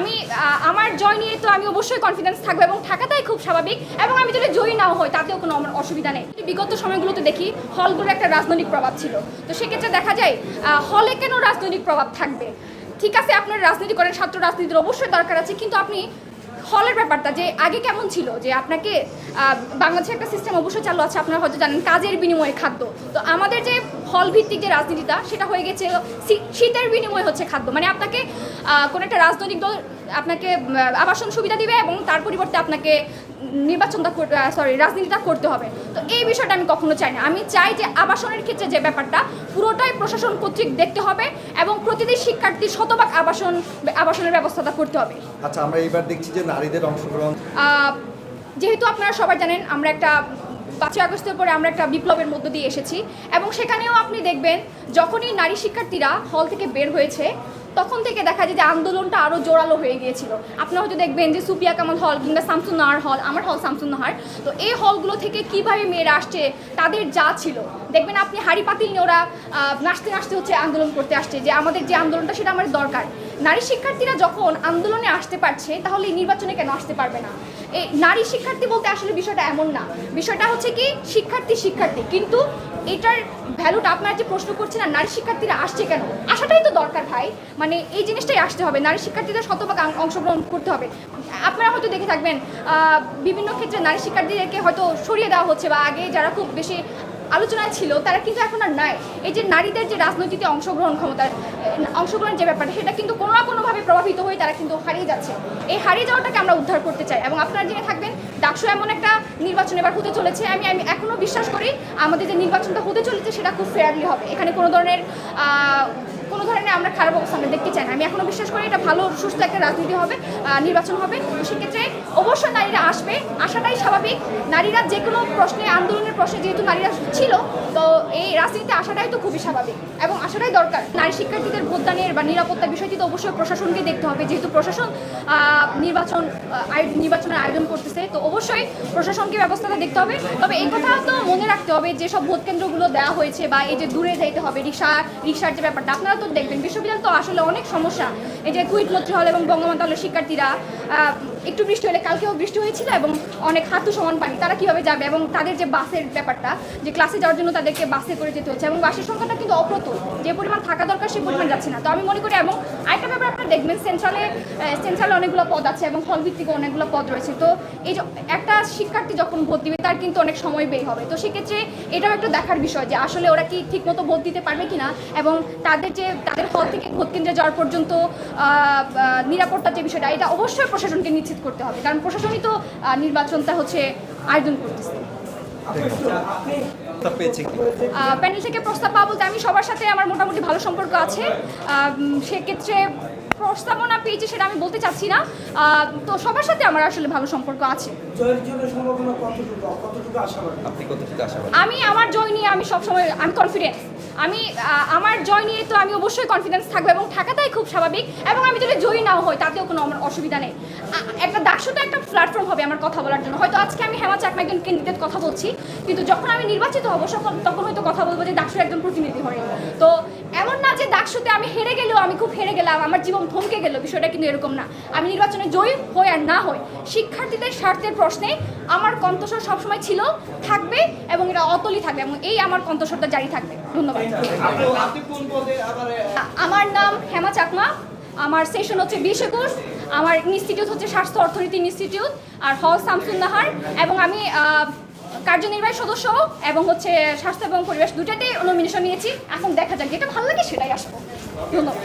আমি আমার জয় নিয়ে তো আমি অবশ্যই কনফিডেন্স থাকব এবং থাকাটাই খুব স্বাভাবিক এবং আমি যদি জয়ী নাও হয় তাতেও কোনো আমার অসুবিধা নেই। বিগত সময়গুলোতে দেখি হলগুলোর একটা রাজনৈতিক প্রভাব ছিল। তো সেক্ষেত্রে দেখা যায় হলে কেন রাজনৈতিক প্রভাব থাকবে? ঠিক আছে, আপনার রাজনীতি করেন, ছাত্র রাজনীতির অবশ্যই দরকার আছে, কিন্তু আপনি হলের ব্যাপারটা যে আগে কেমন ছিল? যে আপনাকে বাংলাদেশে একটা সিস্টেম অবশ্যই চালু আছে, আপনারা হয়তো জানেন কাজের বিনিময়ে খাদ্য। তো আমাদের যে হল ভিত্তিক যে রাজনীতিটা, সেটা হয়ে গেছে, শীতের বিনিময়ে হচ্ছে খাদ্য। মানে আপনাকে কোনো একটা রাজনৈতিক দল আপনাকে আবাসন সুবিধা দিবে এবং তার পরিবর্তে আপনাকে নির্বাচনটা সরি রাজনীতিটা করতে হবে। তো এই বিষয়টা আমি কখনো চাই না। আমি চাই যে আবাসনের ক্ষেত্রে যে ব্যাপারটা পুরোটাই প্রশাসন কর্তৃক দেখতে হবে এবং প্রতিটি শিক্ষার্থী শতভাগ আবাসন আবাসনের ব্যবস্থাটা করতে হবে। আচ্ছা আমরা এইবার দেখছি যে নারীদের অংশগ্রহণ। যেহেতু আপনারা সবাই জানেন আমরা একটা পাঁচই আগস্টের পরে আমরা একটা বিপ্লবের মধ্য দিয়ে এসেছি। এবং সেখানেও আপনি দেখবেন যখনই নারী শিক্ষার্থীরা হল থেকে বের হয়েছে তখন থেকে দেখা যায় যে আন্দোলনটা আরও জোরালো হয়ে গিয়েছিল। আপনারা হয়তো দেখবেন যে সুপিয়া কামাল হল কিংবা শামসুন নাহার হল, আমার হল শামসুন নাহার তো এই হলগুলো থেকে কীভাবে মেয়েরা আসছে, তাদের যা ছিল। দেখবেন আপনি হাড়ি পাতিল নিয়ে ওরা নাচতে নাচতে হচ্ছে আন্দোলন করতে আসছে, যে আমাদের যে আন্দোলনটা সেটা আমাদের দরকার। নারী শিক্ষার্থীরা যখন আন্দোলনে আসতে পারছে, তাহলে এই নির্বাচনে কেন আসতে পারবে না? এই নারী শিক্ষার্থী বলতে আসলে বিষয়টা এমন না। বিষয়টা হচ্ছে কি, শিক্ষার্থী শিক্ষার্থী। কিন্তু এটার ভ্যালুটা আপনারা যে প্রশ্ন করছেন, আর নারী শিক্ষার্থীরা আসছে কেন? আসাটাই তো দরকার ভাই। মানে এই জিনিসটাই আসতে হবে। নারী শিক্ষার্থীদের শতভাগ অংশগ্রহণ করতে হবে। আপনারা হয়তো দেখে থাকবেন বিভিন্ন ক্ষেত্রে নারী শিক্ষার্থীদেরকে হয়তো সরিয়ে দেওয়া হচ্ছে বা আগে যারা খুব বেশি আলোচনায় ছিল, তারা কিন্তু এখন আর নাই। এই যে নারীদের যে রাজনীতিতে অংশগ্রহণ ক্ষমতার অংশগ্রহণ যে ব্যাপারটা, সেটা কিন্তু কোনো না কোনোভাবে প্রভাবিত হয়ে তারা কিন্তু হারিয়ে যাচ্ছে। এই হারিয়ে যাওয়াটাকে আমরা উদ্ধার করতে চাই। এবং আপনারা জেনে থাকবেন, ডাকসু এমন একটা নির্বাচন এবার হতে চলেছে। আমি আমি এখনও বিশ্বাস করি, আমাদের যে নির্বাচনটা হতে চলেছে, সেটা খুব ফেয়ারলি হবে। এখানে কোনো ধরনের কোনো ধরনের আমরা খারাপ অবস্থা আমরা দেখতে চাই না। আমি এখনও বিশ্বাস করি এটা ভালো, সুস্থ একটা রাজনীতি হবে নির্বাচন হবে। সেক্ষেত্রে অবশ্যই নারীরা আসবে, আসাটাই স্বাভাবিক। নারীরা যে কোনো প্রশ্নে, আন্দোলনের প্রশ্নে যেহেতু নারীরা ছিল, তো এই রাজনীতিতে আসাটাই তো খুবই স্বাভাবিক এবং আসাটাই দরকার। নারী শিক্ষার্থীদের ভোটদানের বা নিরাপত্তার বিষয়টি তো অবশ্যই প্রশাসনকে দেখতে হবে। যেহেতু প্রশাসন নির্বাচন নির্বাচনের আয়োজন করতেছে, তো অবশ্যই প্রশাসনকে ব্যবস্থাটা দেখতে হবে। তবে এই কথা তো মনে রাখতে হবে, যেসব ভোট কেন্দ্রগুলো দেওয়া হয়েছে বা এই যে দূরে যাইতে হবে, রিক্সা, রিক্সার যে ব্যাপারটা, আপনারা তো দেখবেন। বিশ্ববিদ্যালয় তো আসলে অনেক সমস্যা। এই যে কুইট মন্ত্রী হল এবং বঙ্গবন্ধু শিক্ষার্থীরা একটু বৃষ্টি হলে কালকেও বৃষ্টি হয়েছিল এবং অনেক হাঁটু সমান পানি। তারা কীভাবে যাবে এবং তাদের যে বাসের ব্যাপারটা, যে ক্লাসে যাওয়ার জন্য তাদেরকে বাসে করে যেতে হচ্ছে এবং বাসের সংখ্যাটা কিন্তু অপ্রতুল। যে পরিমাণ থাকা দরকার সেই পরিমাণ যাচ্ছে না। তো আমি মনে করি এবং আরেকটা ব্যাপার আপনারা দেখবেন সেন্ট্রালে সেন্ট্রালে অনেকগুলো পদ আছে এবং হল ভিত্তিক অনেকগুলো পদ রয়েছে। তো এই একটা শিক্ষার্থী যখন ভোট দিবে তার কিন্তু অনেক সময় ব্যয় হবে। তো সেক্ষেত্রে এটাও একটা দেখার বিষয় যে আসলে ওরা কি ঠিকমতো ভোট দিতে পারবে কিনা এবং তাদের যে তাদের হল থেকে ভোট কেন্দ্রে যাওয়ার পর্যন্ত নিরাপত্তার যে বিষয়টা এটা অবশ্যই প্রশাসনকে নিশ্চিত করতে হবে। কারণ প্রশাসনই তো নির্বাচনটা হচ্ছে আয়োজন করতেছে। প্যানেল থেকে প্রস্তাব পাওয়া বলতে আমি সবার সাথে আমার মোটামুটি ভালো সম্পর্ক আছে। সেক্ষেত্রে প্রস্তাবনা পেয়েছি সেটা আমি বলতে চাচ্ছি না। তো সবার সাথে আমার আসলে ভালো সম্পর্ক আছে। জয়ের জন্য সম্ভাবনা কতটুকু? কতটুকু আশাবাদী? আপনি কতটুকু আশাবাদী? আমি আমার জয় নিয়ে আমি সবসময় আমি কনফিডেন্স আমি আমার জয় নিয়ে তো আমি অবশ্যই কনফিডেন্স থাকব এবং থাকাটাই খুব স্বাভাবিক এবং আমি যদি জয়ী নাও হয় তাতেও কোনো আমার অসুবিধা নেই। একটা ডাকসুটা একটা প্ল্যাটফর্ম হবে আমার কথা বলার জন্য। হয়তো আজকে আমি হেমা চাকমা একজন ক্যান্ডিডেট কথা বলছি, কিন্তু যখন আমি নির্বাচিত হব তখন হয়তো কথা বলব যে ডাকসুর একজন প্রতিনিধি হয়ে তো এমন না যে ডাকসুতে আমি হেরে গেলেও আমি খুব হেরে গেলাম, আমার জীবন থমকে গেল, বিষয়টা কিন্তু এরকম না। আমি নির্বাচনে জয়ী হই আর না হই, শিক্ষার্থীদের স্বার্থের প্রশ্নে আমার কণ্ঠস্বর সবসময় ছিল, থাকবে এবং এটা অতলই থাকবে এবং এই আমার কণ্ঠস্বরটা জারি থাকবে। ধন্যবাদ। আমার নাম হেমা চাকমা। আমার সেশন হচ্ছে বিশ একুশ। আমার ইনস্টিটিউট হচ্ছে স্বাস্থ্য অর্থনীতি ইনস্টিটিউট আর হল শামসুন নাহার এবং আমি কার্যনির্বাহী সদস্য এবং হচ্ছে স্বাস্থ্য এবং পরিবেশ দুটাতেই নমিনেশন নিয়েছি। এখন দেখা যাক, যেটা ভালো লাগে সেটাই আসব। ধন্যবাদ।